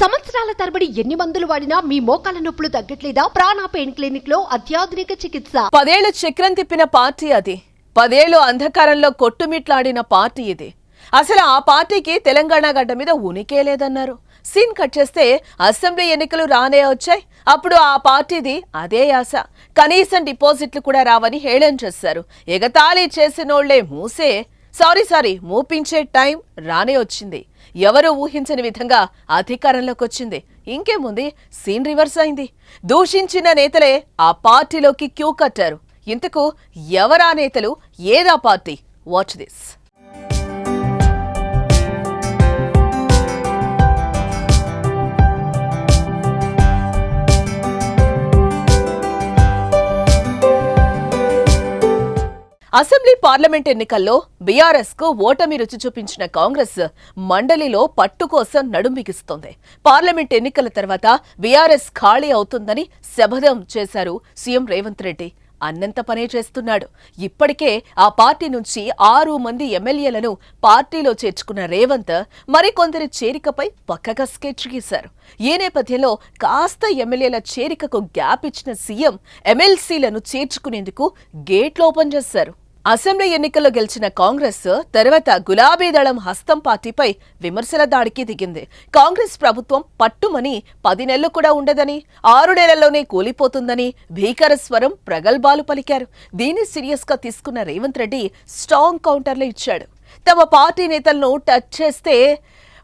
సంవత్సరాల తరబడి ఎన్ని మందులు వాడినా మీ మోకాల నొప్పులు తగ్గట్లేదా? ప్రాణ పెయిన్ క్లినిక్లో అత్యాధునిక చికిత్స. పదేళ్ళు చక్రం తిప్పిన పార్టీ అది. పదేళ్ళు అంధకారంలో కొట్టుమిట్లాడిన పార్టీ ఇది. అసలు ఆ పార్టీకి తెలంగాణ గడ్డ మీద ఉనికే లేదన్నారు. సీన్ కట్ చేస్తే అసెంబ్లీ ఎన్నికలు రానే వచ్చాయి. అప్పుడు ఆ పార్టీది అదే యాస. కనీసం డిపాజిట్లు కూడా రావని హేళన చేశారు. ఎగతాళి చేసినోళ్ళే మూసే సారీ సారీ మూపించే టైం రానే వచ్చింది. ఎవరూ ఊహించని విధంగా అధికారంలోకి వచ్చింది. ఇంకేముంది? సీన్ రివర్స్ అయింది. దూషించిన నేతలే ఆ పార్టీలోకి క్యూ కట్టారు. ఇంతకు ఎవరా నేతలు? ఏదా party? Watch this assembly parliament ఎన్నికల్లో బీఆర్ఎస్కు ఓటమి రుచి చూపించిన కాంగ్రెస్ మండలిలో పట్టు కోసం నడుంబిగిస్తోంది పార్లమెంట్ ఎన్నికల తర్వాత బీఆర్ఎస్ ఖాళీ అవుతుందని శపథం చేశారు సీఎం రేవంత్ రెడ్డి. అన్నంత పనే చేస్తున్నాడు. ఇప్పటికే ఆ పార్టీ నుంచి ఆరు మంది ఎమ్మెల్యేలను పార్టీలో చేర్చుకున్న రేవంత్ మరికొందరి చేరికపై పక్కగా స్కెచ్ గీశారు. ఈ నేపథ్యంలో కాస్త ఎమ్మెల్యేల చేరికకు గ్యాప్ ఇచ్చిన సీఎం ఎమ్మెల్సీలను చేర్చుకునేందుకు గేట్లు ఓపెన్ చేశారు. అసెంబ్లీ ఎన్నికల్లో గెలిచిన కాంగ్రెస్ తర్వాత గులాబీ దళం హస్తం పార్టీపై విమర్శల దాడికి దిగింది. కాంగ్రెస్ ప్రభుత్వం పట్టుమని పది నెలలు కూడా ఉండదని ఆరు నెలల్లోనే కూలిపోతుందని భీకర స్వరం ప్రగల్భాలు పలికారు. దీన్ని సీరియస్గా తీసుకున్న రేవంత్ రెడ్డి స్ట్రాంగ్ కౌంటర్లు ఇచ్చాడు. తమ పార్టీ నేతలను టచ్ చేస్తే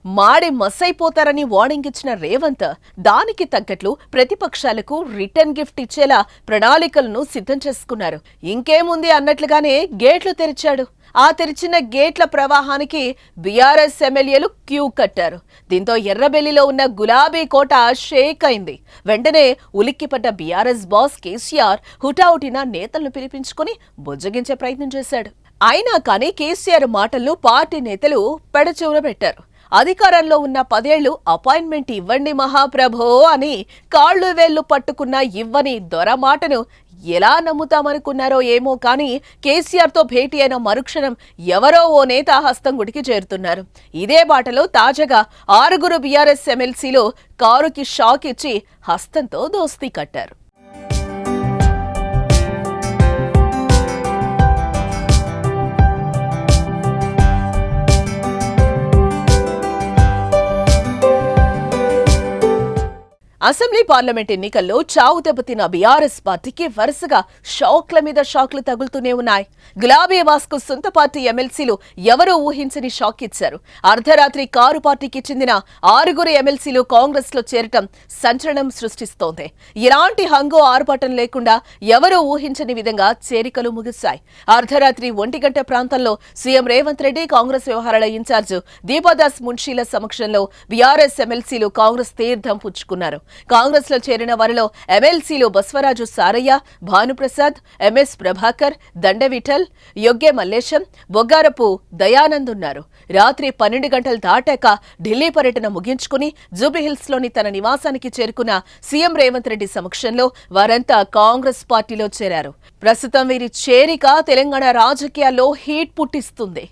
మాడి మస్సైపోతారని వార్నింగ్ ఇచ్చిన రేవంత్ దానికి తగ్గట్లు ప్రతిపక్షాలకు రిటర్న్ గిఫ్ట్ ఇచ్చేలా ప్రణాళికలను సిద్ధం చేసుకున్నారు. ఇంకేముంది అన్నట్లుగానే గేట్లు తెరిచాడు. ఆ తెరిచిన గేట్ల ప్రవాహానికి బీఆర్ఎస్ ఎమ్మెల్యేలు క్యూ కట్టారు. దీంతో ఎర్రబెల్లిలో ఉన్న గులాబీ కోట షేక్ అయింది. వెంటనే ఉలిక్కిపడ్డ బీఆర్ఎస్ బాస్ కేసీఆర్ హుటాహుటిన నేతలను పిలిపించుకుని బుజ్జగించే ప్రయత్నం చేశాడు. అయినా కానీ కేసీఆర్ మాటలను పార్టీ నేతలు పెడచెవున పెట్టారు. అధికారంలో ఉన్న పదేళ్ళు అపాయింట్మెంట్ ఇవ్వండి మహాప్రభో అని కాళ్ళు వేళ్ళు పట్టుకున్న ఇవ్వని దొర మాటను ఎలా నమ్ముతామనుకున్నారో ఏమో కానీ కేసీఆర్తో భేటీ అయిన మరుక్షణం ఎవరో ఓ నేత హస్తం గుడికి చేరుతున్నారు. ఇదే బాటలో తాజాగా ఆరుగురు బీఆర్ఎస్ ఎమ్మెల్సీలు కారుకి షాక్ ఇచ్చి హస్తంతో దోస్తీ కట్టారు. అసెంబ్లీ పార్లమెంట్ ఎన్నికల్లో చావు దెబ్బతిన్న బీఆర్ఎస్ పార్టీకి వరుసగా షాక్ల మీద షాక్లు తగులుతూనే ఉన్నాయి. గులాబీ వాస్కు సొంత పార్టీ ఎమ్మెల్సీలు ఎవరూ ఊహించని షాక్ ఇచ్చారు. అర్ధరాత్రి కారు పార్టీకి చెందిన ఆరుగురు ఎమ్మెల్సీలు కాంగ్రెస్లో చేరటం సంచలనం సృష్టిస్తోంది. ఎలాంటి హంగు ఆర్పాటం లేకుండా ఎవరూ ఊహించని విధంగా చేరికలు ముగిశాయి. అర్ధరాత్రి ఒంటి గంట ప్రాంతంలో సీఎం రేవంత్ రెడ్డి కాంగ్రెస్ వ్యవహారాల ఇన్ఛార్జ్ దీపాదాస్ మున్షీల సమక్షంలో బీఆర్ఎస్ ఎమ్మెల్సీలు కాంగ్రెస్ తీర్థం పుచ్చుకున్నారు. కాంగ్రెస్లో చేరిన వారిలో ఎమ్మెల్సీలు బస్వరాజు సారయ్య భానుప్రసాద్ ఎంఎస్ ప్రభాకర్ దండవిఠల్ యొగ్గే మల్లేశం బొగ్గారపు దయానంద్ ఉన్నారు. రాత్రి పన్నెండు గంటలు దాటాక ఢిల్లీ పర్యటన ముగించుకుని జూబీహిల్స్లోని తన నివాసానికి చేరుకున్న సీఎం రేవంత్ రెడ్డి సమక్షంలో వారంతా కాంగ్రెస్ పార్టీలో చేరారు. ప్రస్తుతం వీరి చేరిక తెలంగాణ రాజకీయాల్లో హీట్ పుట్టిస్తుంది.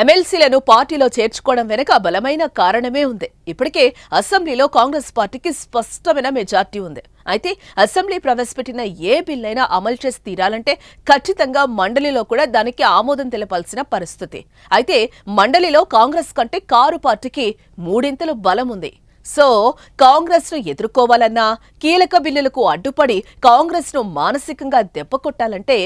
ఎమ్మెల్సీలను పార్టీలో చేర్చుకోవడం వెనుక బలమైన కారణమే ఉంది. ఇప్పటికే అసెంబ్లీలో కాంగ్రెస్ పార్టీకి స్పష్టమైన మెజార్టీ ఉంది. అయితే అసెంబ్లీ ప్రవేశపెట్టిన ఏ బిల్లైనా అమలు చేసి తీరాలంటే ఖచ్చితంగా మండలిలో కూడా దానికి ఆమోదం తెలపాల్సిన పరిస్థితి. అయితే మండలిలో కాంగ్రెస్ కంటే కారు పార్టీకి మూడింతలు బలం ఉంది. సో కాంగ్రెస్ను ఎదుర్కోవాలన్నా కీలక బిల్లులకు అడ్డుపడి కాంగ్రెస్ను మానసికంగా దెబ్బకొట్టాలంటే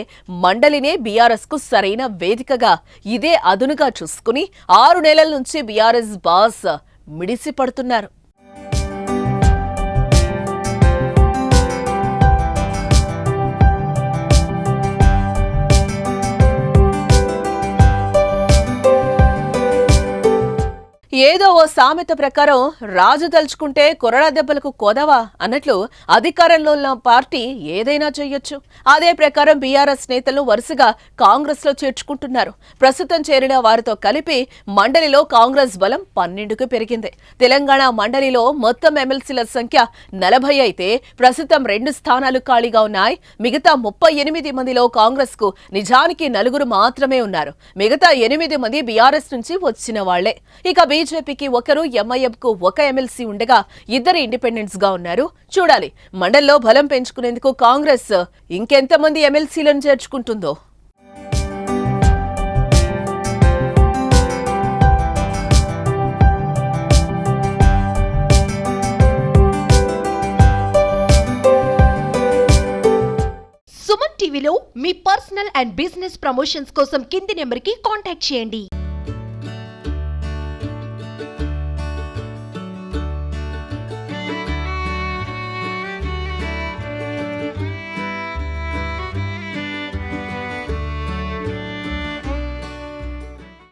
మండలినే బీఆర్ఎస్కు సరైన వేదికగా ఇదే అదునుగా చూసుకుని ఆరు నెలల నుంచి బీఆర్ఎస్ బాస్ మిడిసి ఏదో ఓ సామెత ప్రకారం రాజు తలుచుకుంటే కొరడా దెబ్బలకు కోదవా అన్నట్లు అధికారంలో ఉన్న పార్టీ ఏదైనా చేయొచ్చు అదే ప్రకారం బీఆర్ఎస్ నేతలు వరుసగా కాంగ్రెస్లో చేర్చుకుంటున్నారు. ప్రస్తుతం చేరిన వారితో కలిపి మండలిలో కాంగ్రెస్ బలం పన్నెండుకు పెరిగింది. తెలంగాణ మండలిలో మొత్తం ఎమ్మెల్సీల సంఖ్య నలభై అయితే ప్రస్తుతం రెండు స్థానాలు ఖాళీగా ఉన్నాయి. మిగతా ముప్పై ఎనిమిది మందిలో కాంగ్రెస్కు నిజానికి నలుగురు మాత్రమే ఉన్నారు. మిగతా ఎనిమిది మంది బీఆర్ఎస్ నుంచి వచ్చిన వాళ్ళే. ఇక బీజేపీకి ఒకరు ఎంఐఎఫ్కు ఒక ఎమ్మెల్సీ ఉండగా ఇద్దరు ఇండిపెండెంట్స్గా ఉన్నారు. చూడాలి మండల్లో బలం పెంచుకునేందుకు కాంగ్రెస్ ఇంకెంతమంది ఎమ్మెల్సీలను చేర్చుకుంటుందో. సుమన్ టీవీలో మీ పర్సనల్ అండ్ బిజినెస్ ప్రమోషన్స్ కోసం కింది నెంబర్కి కాంటాక్ట్ చేయండి.